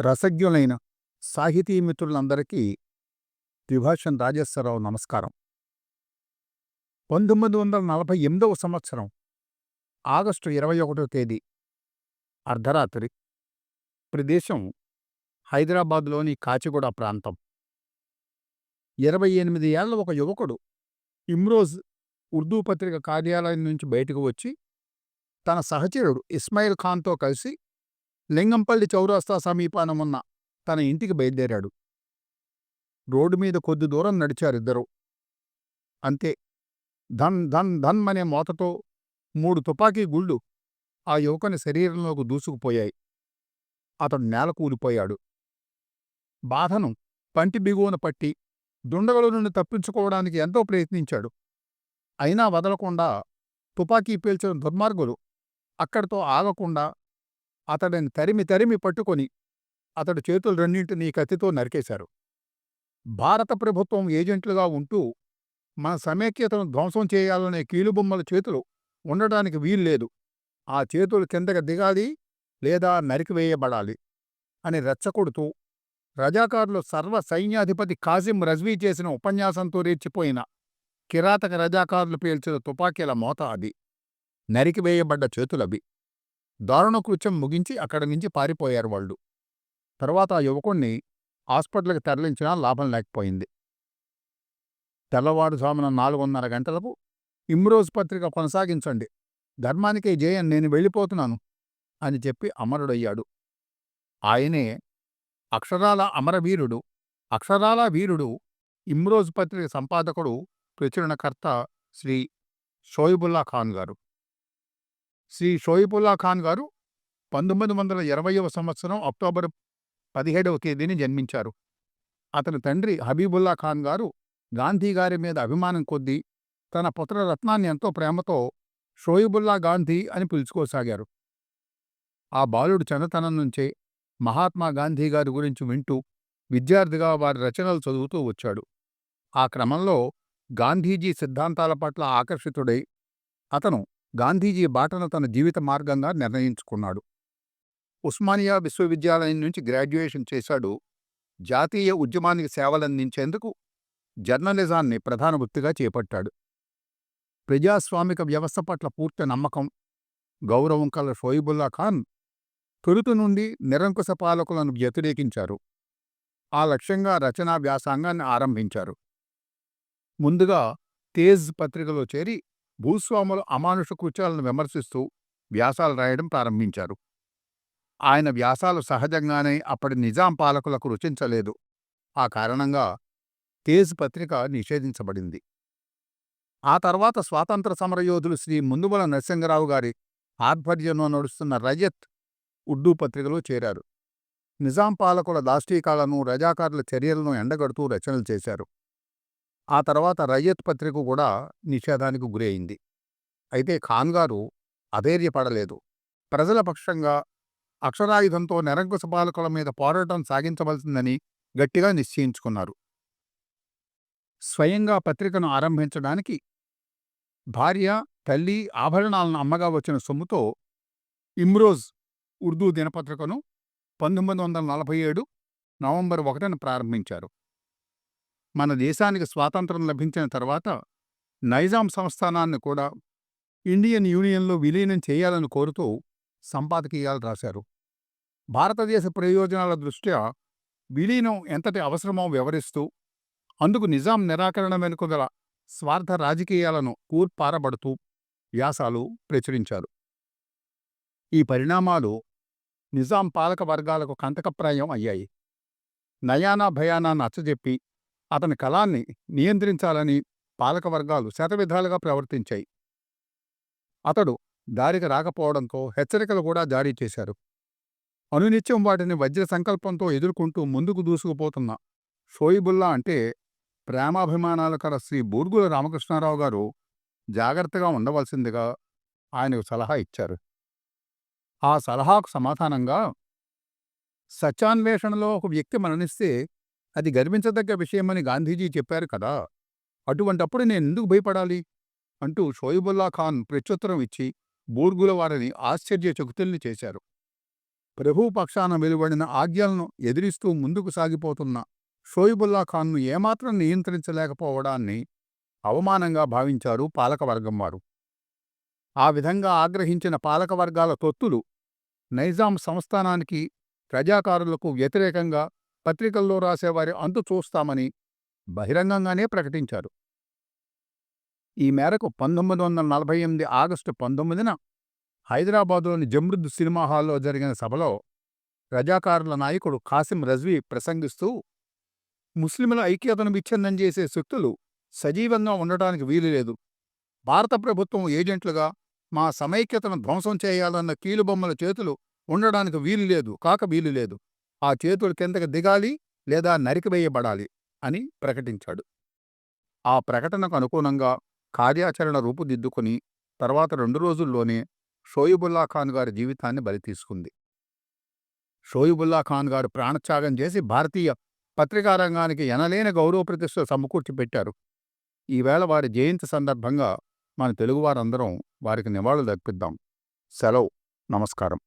రసజ్ఞులైన సాహితీ మిత్రులందరికీ ద్విభాషన్ రాజేశ్వరరావు నమస్కారం. పంతొమ్మిది వందల నలభై ఎనిమిదవ సంవత్సరం ఆగస్టు ఇరవై ఒకటో తేదీ అర్ధరాత్రి. ప్రదేశం హైదరాబాద్లోని కాచిగూడ ప్రాంతం. ఇరవై ఎనిమిది ఏళ్ళ ఒక యువకుడు ఇమ్రోజ్ ఉర్దూ పత్రిక కార్యాలయం నుంచి బయటకు వచ్చి తన సహచరుడు ఇస్మాయిల్ ఖాన్తో కలిసి లింగంపల్లి చౌరాస్తా సమీపాన ఉన్న తన ఇంటికి బయలుదేరాడు. రోడ్డు మీద కొద్ది దూరం నడిచారిద్దరూ అంతే. ధన్ ధన్ ధన్ అనే మోతతో మూడు తుపాకీ గుళ్ళు ఆ యువకుని శరీరంలోకి దూసుకుపోయాయి. అతడు నేల కూలిపోయాడు. బాధను పంటి బిగువన పట్టి దుండగల నుండి తప్పించుకోవడానికి ఎంతో ప్రయత్నించాడు. అయినా వదలకుండా తుపాకీ పీల్చిన దుర్మార్గులు. అక్కడితో ఆగకుండా అతడిని తరిమి తరిమి పట్టుకొని అతడు చేతులు రెండింటినీ కత్తితో నరికేశారు. భారత ప్రభుత్వం ఏజెంట్లుగా ఉంటూ మన సమైక్యతను ధ్వంసం చేయాలనే కీలుబొమ్మల చేతులు ఉండడానికి వీల్లేదు. ఆ చేతులు కిందకి దిగాలి లేదా నరికివేయబడాలి అని రెచ్చగొడుతూ రజాకారులు సర్వ సైన్యాధిపతి కాసిం రజ్వీ చేసిన ఉపన్యాసంతో రెచ్చిపోయిన కిరాతక రజాకారులు పేల్చిన తుపాకీల మోత అది. నరికివేయబడ్డ చేతులవి. దారుణ కృత్యం ముగించి అక్కడి నుంచి పారిపోయారు వాళ్ళు. తర్వాత ఆ యువకుణ్ణి హాస్పిటల్కి తరలించినా లాభం లేకపోయింది. తెల్లవారుజామున నాలుగున్నర గంటలకు ఇమ్రోజ్ పత్రిక కొనసాగించండి. ధర్మానికే జయన్ నేను వెళ్ళిపోతున్నాను అని చెప్పి అమరుడయ్యాడు. ఆయనే అక్షరాల అమరవీరుడు అక్షరాల వీరుడు ఇమ్రోజ్ పత్రిక సంపాదకుడు ప్రచురణకర్త శ్రీ షోయిబుల్లా ఖాన్ గారు. శ్రీ షోయిబుల్లా ఖాన్ గారు పంతొమ్మిది వందల ఇరవైవ సంవత్సరం అక్టోబర్ పదిహేడవ తేదీని జన్మించారు. అతని తండ్రి హబీబుల్లా ఖాన్ గారు గాంధీ గారి మీద అభిమానం కొద్దీ తన పుత్రరత్నాన్ని ఎంతో ప్రేమతో షోయిబుల్లా గాంధీ అని పిలుచుకోసాగారు. ఆ బాలుడు చిన్నతనం నుంచే మహాత్మా గాంధీ గారి గురించి వింటూ విద్యార్థిగా వారి రచనలు చదువుతూ వచ్చాడు. ఆ క్రమంలో గాంధీజీ సిద్ధాంతాల పట్ల ఆకర్షితుడై అతను గాంధీజీ బాటను తన జీవిత మార్గంగా నిర్ణయించుకున్నాడు. ఉస్మానియా విశ్వవిద్యాలయం నుంచి గ్రాడ్యుయేషన్ చేశాడు. జాతీయ ఉద్యమానికి సేవలందించేందుకు జర్నలిజాన్ని ప్రధాన వృత్తిగా చేపట్టాడు. ప్రజాస్వామిక వ్యవస్థ పట్ల పూర్తి నమ్మకం గౌరవం కల షోయిబుల్లా ఖాన్ తొలుత నుండి నిరంకుశ పాలకులను వ్యతిరేకించారు. ఆ లక్ష్యంగా రచనా వ్యాసాంగాన్ని ఆరంభించారు. ముందుగా తేజ్ పత్రికలో చేరి భూస్వాముల అమానుష కృత్యాలను విమర్శిస్తూ వ్యాసాలు రాయడం ప్రారంభించారు. ఆయన వ్యాసాలు సహజంగానే అప్పటి నిజాం పాలకులకు రుచించలేదు. ఆ కారణంగా తేజ్ పత్రిక నిషేధించబడింది. ఆ తర్వాత స్వాతంత్ర సమరయోధులు శ్రీ ముందుమల నరసింహరావు గారి ఆధ్వర్యంలో నడుస్తున్న రజత్ ఉర్దూ పత్రికలో చేరారు. నిజాం పాలకుల దాష్టీకాలను రజాకారుల చర్యలను ఎండగడుతూ రచనలు చేశారు. ఆ తర్వాత రయ్యత్ పత్రిక కూడా నిషేధానికి గురైంది అయితే ఖాన్ గారు అధైర్యపడలేదు. ప్రజల పక్షంగా అక్షరాయుధంతో నిరంకుశ పాలకుల మీద పోరాటం సాగించవలసిందని గట్టిగా నిశ్చయించుకున్నారు. స్వయంగా పత్రికను ఆరంభించడానికి భార్య తల్లి ఆభరణాలను అమ్మగా వచ్చిన సొమ్ముతో ఇమ్రోజ్ ఉర్దూ దినపత్రికను పంతొమ్మిది వందల నలభై ఏడు నవంబర్ ఒకటిన ప్రారంభించారు. మన దేశానికి స్వాతంత్రం లభించిన తర్వాత నైజాం సంస్థానాన్ని కూడా ఇండియన్ యూనియన్లో విలీనం చేయాలని కోరుతూ సంపాదకీయాలు రాశారు. భారతదేశ ప్రయోజనాల దృష్ట్యా విలీనం ఎంతటి అవసరమో వివరిస్తూ అందుకు నిజాం నిరాకరణ వెనుక స్వార్థ రాజకీయాలను కూర్పారబడుతూ వ్యాసాలు ప్రచురించారు. ఈ పరిణామాలు నిజాం పాలక వర్గాలకు కంటకప్రాయం అయ్యాయి. నయానా భయానా నచ్చజెప్పి అతని కళాన్ని నియంత్రించాలని పాలకవర్గాలు శతవిధాలుగా ప్రవర్తించాయి. అతడు దారికి రాకపోవడంతో హెచ్చరికలు కూడా జారీ చేశారు. అనునిత్యం వాటిని వజ్ర సంకల్పంతో ఎదుర్కొంటూ ముందుకు దూసుకుపోతున్న షోయిబుల్లా అంటే ప్రేమాభిమానాల కల శ్రీ బూర్గుల రామకృష్ణారావు గారు జాగ్రత్తగా ఉండవలసిందిగా ఆయనకు సలహా ఇచ్చారు. ఆ సలహాకు సమాధానంగా సత్యాన్వేషణలో ఒక వ్యక్తి మరణిస్తే అది గర్వించదగ్గ విషయమని గాంధీజీ చెప్పారు కదా! అటువంటప్పుడు నేనెందుకు భయపడాలి? అంటూ షోయిబుల్లా ఖాన్ ప్రత్యుత్తరం ఇచ్చి బూర్గుల వారిని ఆశ్చర్యచకుతుల్ని చేశారు. ప్రభువు పక్షాన వెలువడిన ఆజ్ఞలను ఎదిరిస్తూ ముందుకు సాగిపోతున్న షోయిబుల్లా ఖాన్ను ఏమాత్రం నియంత్రించలేకపోవడాన్ని అవమానంగా భావించారు పాలకవర్గం వారు. ఆ విధంగా ఆగ్రహించిన పాలకవర్గాల తొత్తులు నైజాం సంస్థానానికి ప్రజాకారులకు వ్యతిరేకంగా పత్రికల్లో రాసేవారి అంతు చూస్తామని బహిరంగంగానే ప్రకటించారు. ఈ మేరకు పంతొమ్మిది వందల నలభై ఎనిమిది ఆగస్టు పంతొమ్మిదిన హైదరాబాదులోని జమృద్ సినిమా హాల్లో జరిగిన సభలో రజాకారుల నాయకుడు కాసిం రజ్వీ ప్రసంగిస్తూ ముస్లింల ఐక్యతను విచ్ఛిన్నం చేసే శక్తులు సజీవంగా ఉండటానికి వీలులేదు భారత ప్రభుత్వం ఏజెంట్లుగా మా సమైక్యతను ధ్వంసం చేయాలన్న కీలుబొమ్మల చేతులు ఉండడానికి వీలులేదు కాక వీలులేదు ఆ చేతులు కిందకి దిగాలి లేదా నరికివేయబడాలి అని ప్రకటించాడు. ఆ ప్రకటనకు అనుగుణంగా కార్యాచరణ రూపుదిద్దుకొని తర్వాత రెండు రోజుల్లోనే షోయిబుల్లా ఖాన్ గారి జీవితాన్ని బలి తీసుకుంది. షోయిబుల్లా ఖాన్ గారు ప్రాణత్యాగం చేసి భారతీయ పత్రికా రంగానికి ఎనలేని గౌరవ ప్రతిష్ట సమకూర్చి పెట్టారు. ఈవేళ వారి జయంతి సందర్భంగా మన తెలుగువారందరం వారికి నివాళులు అర్పిద్దాం సెలవు. నమస్కారం.